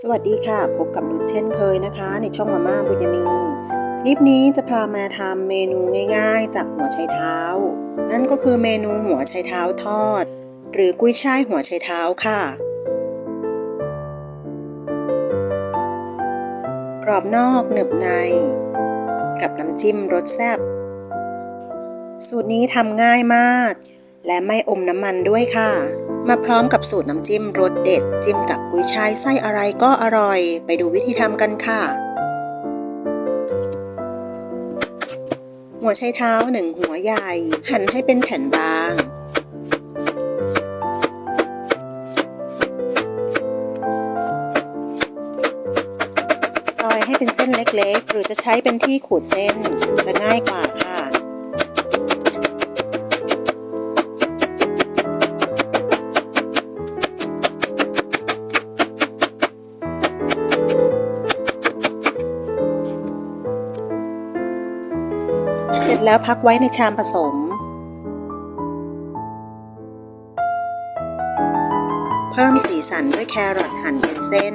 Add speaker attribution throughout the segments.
Speaker 1: สวัสดีค่ะ พบกับนุชเช่นเคยนะคะ ในช่องมาม่าบุญยมีคลิปนี้จะพามาทำเมนูง่ายๆ จากหัวไชเท้า นั่นก็คือเมนูหัวไชเท้าทอด หรือกุ้ยช่ายหัวไชเท้าค่ะ กรอบนอกหนึบใน กับน้ำจิ้มรสแซ่บสูตรนี้ทำง่ายมาก และไม่อมน้ำมันด้วยค่ะ มาพร้อมกับสูตรน้ำจิ้มรสเด็ด จิ้มกับกุ้ยช่ายไส้อะไรก็อร่อย ไปดูวิธีทำกันค่ะ หัวไชเท้าหนึ่งหัวใหญ่ หั่นให้เป็นแผ่นบาง ซอยให้เป็นเส้นเล็กๆ หรือจะใช้เป็นที่ขูดเส้นจะง่ายกว่าค่ะ แล้วพักไว้ในชามผสม เพิ่มสีสันด้วยแครอทหั่นเป็นเส้น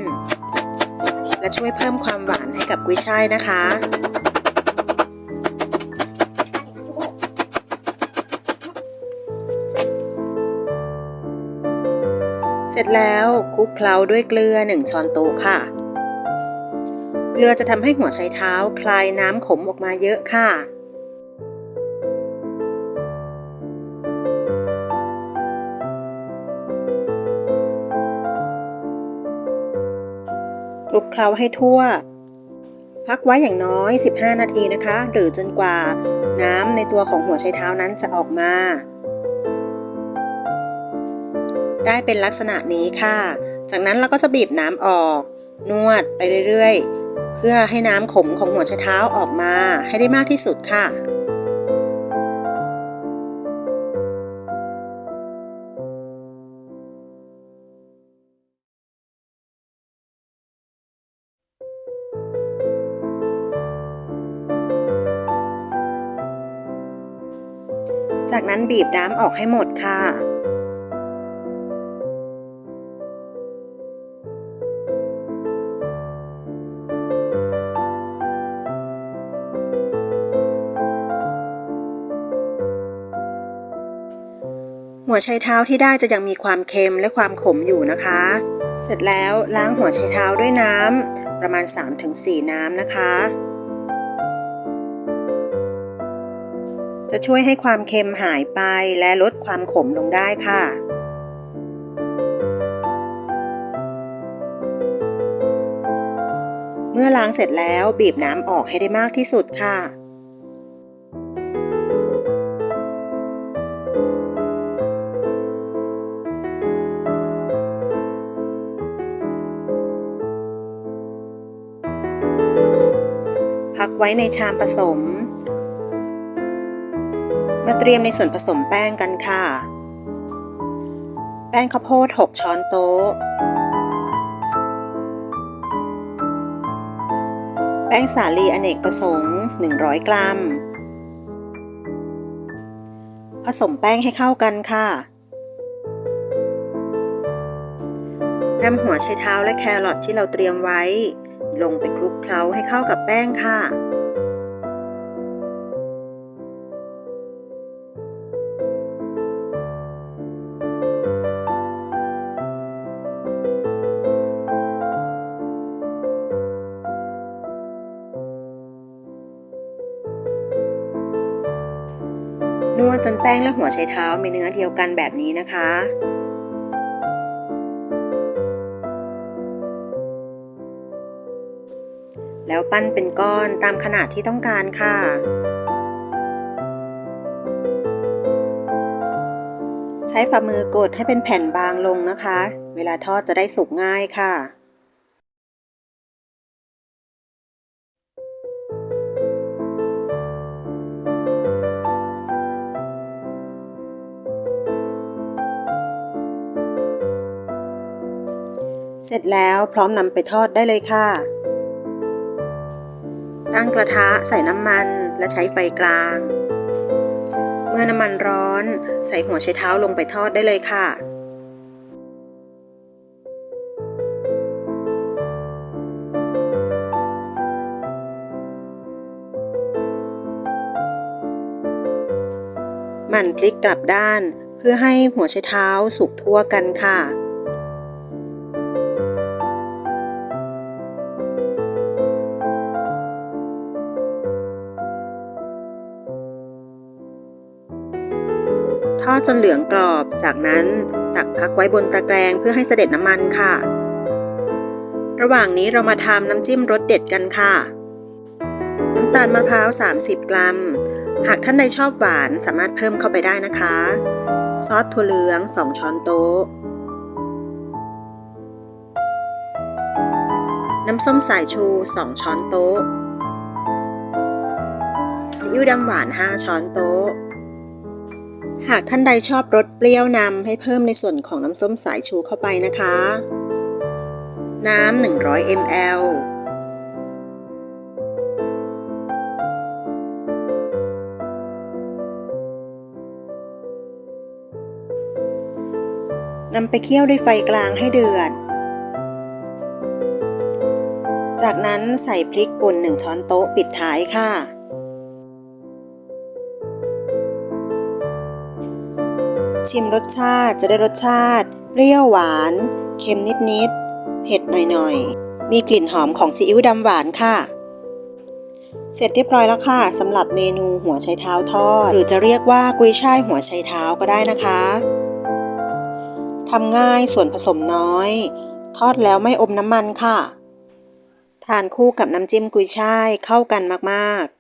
Speaker 1: และช่วยเพิ่มความหวานให้กับกุ้ยช่ายนะคะเสร็จแล้วคลุกเคล้าด้วยเกลือ 1 ช้อนโต๊ะค่ะ เกลือจะทำให้หัวไชเท้าคลายน้ำขมออกมาเยอะค่ะ คลุกเคล้าให้ทั่ว พักไว้อย่างน้อย 15 นาทีนะคะ หรือจนกว่าน้ำในตัวของหัวไชเท้านั้นจะออกมา ได้เป็นลักษณะนี้ค่ะ จากนั้นเราก็จะบีบน้ำออก นวดไปเรื่อยๆ เพื่อให้น้ำขมของหัวไชเท้าออกมาให้ได้มากที่สุดค่ะ จากนั้นบีบน้ำออกให้หมดค่ะ หัวไชเท้าที่ได้จะยังมีความเค็มและความขมอยู่นะคะ เสร็จแล้วล้างหัวไชเท้าด้วยน้ำประมาณ 3-4 น้ำนะคะ จะช่วยให้ความเค็มหายไปและลดความขมลงได้ค่ะ เมื่อล้างเสร็จแล้วบีบน้ำออกให้ได้มากที่สุดค่ะพักไว้ในชามผสม มาเตรียมในส่วนผสมแป้งกันค่ะ แป้งข้าวโพด 6 ช้อนโต๊ะ แป้งสาลีอเนกประสงค์ 100 กรัม ผสมแป้งให้เข้ากันค่ะนำหัวไชเท้าและแครอทที่เราเตรียมไว้ ลงไปคลุกเคล้าให้เข้ากับแป้งค่ะ นวดจนแป้งและหัวไชเท้ามีเนื้อเดียวกันแบบนี้นะคะแล้วปั้นเป็นก้อนตามขนาดที่ต้องการค่ะ ใช้ฝ่ามือกดให้เป็นแผ่นบางลงนะคะ เวลาทอดจะได้สุกง่ายค่ะ เสร็จแล้วพร้อมนำไปทอดได้เลยค่ะ ตั้งกระทะใส่น้ำมันและใช้ไฟกลาง เมื่อน้ำมันร้อน ใส่หัวไชเท้าลงไปทอดได้เลยค่ะมันพลิกกลับด้าน เพื่อให้หัวไชเท้าสุกทั่วกันค่ะ ดจนเหลืองกรอบ จากนั้นตักพักไว้บนตะแกรงเพื่อให้เสด็จน้ำมันค่ะ ระหว่างนี้เรามาทำน้ำจิ้มรสเด็ดกันค่ะ น้ำตาลมะพร้าว 30 กรัม หากท่านใดชอบหวานสามารถเพิ่มเข้าไปได้นะคะ ซอสถั่วเหลือง 2 ช้อนโต๊ะ น้ำส้มสายชู 2 ช้อนโต๊ะซีอิ๊วดำหวาน 5 ช้อนโต๊ะ หากท่านใดชอบรสเปรี้ยวนำให้เพิ่มในส่วนของน้ำส้มสายชูเข้าไปนะคะ น้ำ100 ml นำไปเคี่ยวด้วยไฟกลางให้เดือด จากนั้นใส่พริกป่น1ช้อนโต๊ะปิดท้ายค่ะ ชิมรสชาติจะได้รสชาติ เปรี้ยวหวาน เค็มนิดๆ เผ็ดหน่อยๆ มีกลิ่นหอมของซีอิ๊วดำหวานค่ะ เสร็จเรียบร้อยแล้วค่ะสำหรับเมนูหัวไชเท้าทอด หรือจะเรียกว่ากุยช่ายหัวไชเท้าก็ได้นะคะทำง่ายส่วนผสมน้อย ทอดแล้วไม่อมน้ำมันค่ะ ทานคู่กับน้ำจิ้มกุยช่ายเข้ากันมากๆ